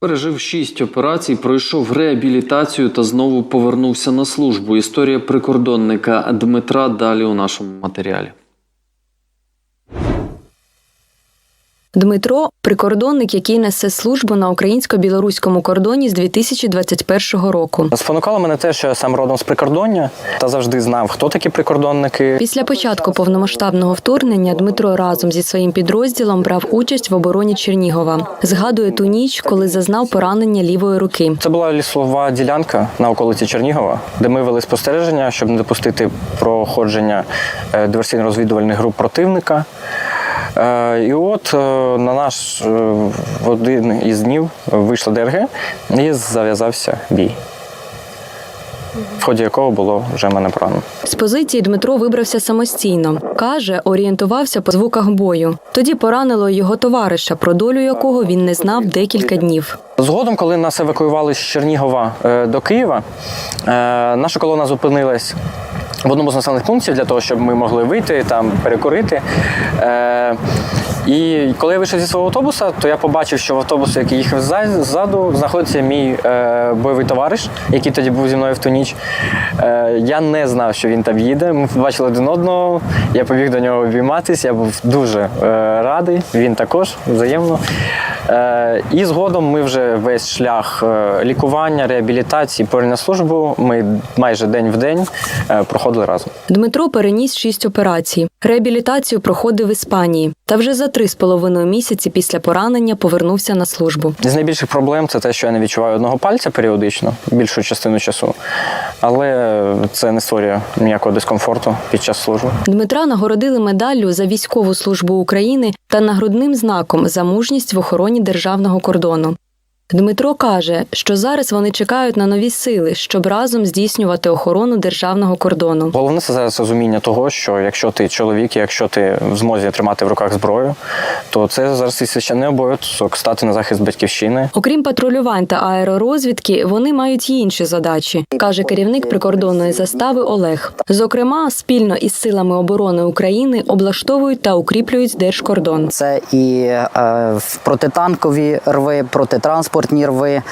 Пережив шість операцій, пройшов реабілітацію та знову повернувся на службу. Історія прикордонника Дмитра далі у нашому матеріалі. Дмитро прикордонник, який несе службу на українсько-білоруському кордоні з 2021 року. Спонукало мене те, що я сам родом з прикордоння та завжди знав, хто такі прикордонники. Після початку повномасштабного вторгнення Дмитро разом зі своїм підрозділом брав участь в обороні Чернігова. Згадує ту ніч, коли зазнав поранення лівої руки. Це була лісова ділянка на околиці Чернігова, де ми вели спостереження, щоб не допустити проходження е, диверсійно-розвідувальних груп противника. Е, І от е, на наш е, в один із днів вийшла ДРГ і зав'язався бій, в ході якого було вже мене поранено. З позиції Дмитро вибрався самостійно. Каже, орієнтувався по звуках бою. Тоді поранило його товариша, про долю якого він не знав декілька днів. Згодом, коли нас евакуювали з Чернігова е, до Києва, е, наша колона зупинилась в одному з населених пунктів для того, щоб ми могли вийти там перекурити. Е, І коли я вийшов зі свого автобуса, то я побачив, що в автобусі, який їхав ззаду, знаходиться мій е, бойовий товариш, який тоді був зі мною в ту ніч. Е, Я не знав, що він там їде. Ми побачили один одного. Я побіг до нього обійматись. Я був дуже е, радий. Він також взаємно. Е, І згодом ми вже весь шлях е, лікування, реабілітації, на службу. Ми майже день в день е, проходили разом. Дмитро переніс шість операцій. Реабілітацію проходив в Іспанії. Та вже за три з половиною місяці після поранення повернувся на службу. З найбільших проблем це те, що я не відчуваю одного пальця періодично, більшу частину часу. Але це не створює ніякого дискомфорту під час служби. Дмитра нагородили медаллю за військову службу України та нагрудним знаком за мужність в охороні державного кордону. Дмитро каже, що зараз вони чекають на нові сили, щоб разом здійснювати охорону державного кордону. Головне це зараз розуміння того, що якщо ти чоловік, якщо ти в змозі тримати в руках зброю, то це зараз і священний обов'язок стати на захист батьківщини. Окрім патрулювань та аеророзвідки, вони мають й інші задачі, каже керівник прикордонної застави Олег. Зокрема, спільно із силами оборони України облаштовують та укріплюють держкордон. Це і е, в протитанкові рви, протитранспортні рви,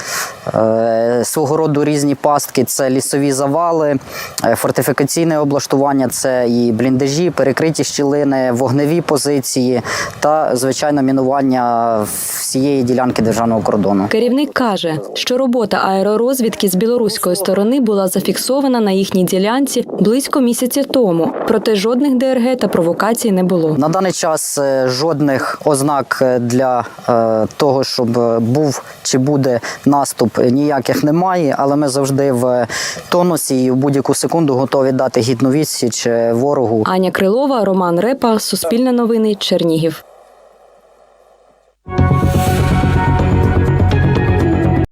е, свого роду різні пастки, це лісові завали, е, фортифікаційне облаштування, це і бліндажі, перекриті щілини, вогневі позиції та, звичайно, мінування всієї ділянки державного кордону. Керівник каже, що робота аеророзвідки з білоруської сторони була зафіксована на їхній ділянці близько місяця тому, проте жодних ДРГ та провокацій не було. На даний час е, жодних ознак для того, щоб був чи буде наступ, ніяких немає, але ми завжди в тонусі і в будь-яку секунду готові дати гідну відсіч е, ворогу. Аня Крилова, Роман Репа, Суспільне новини, Чернігів.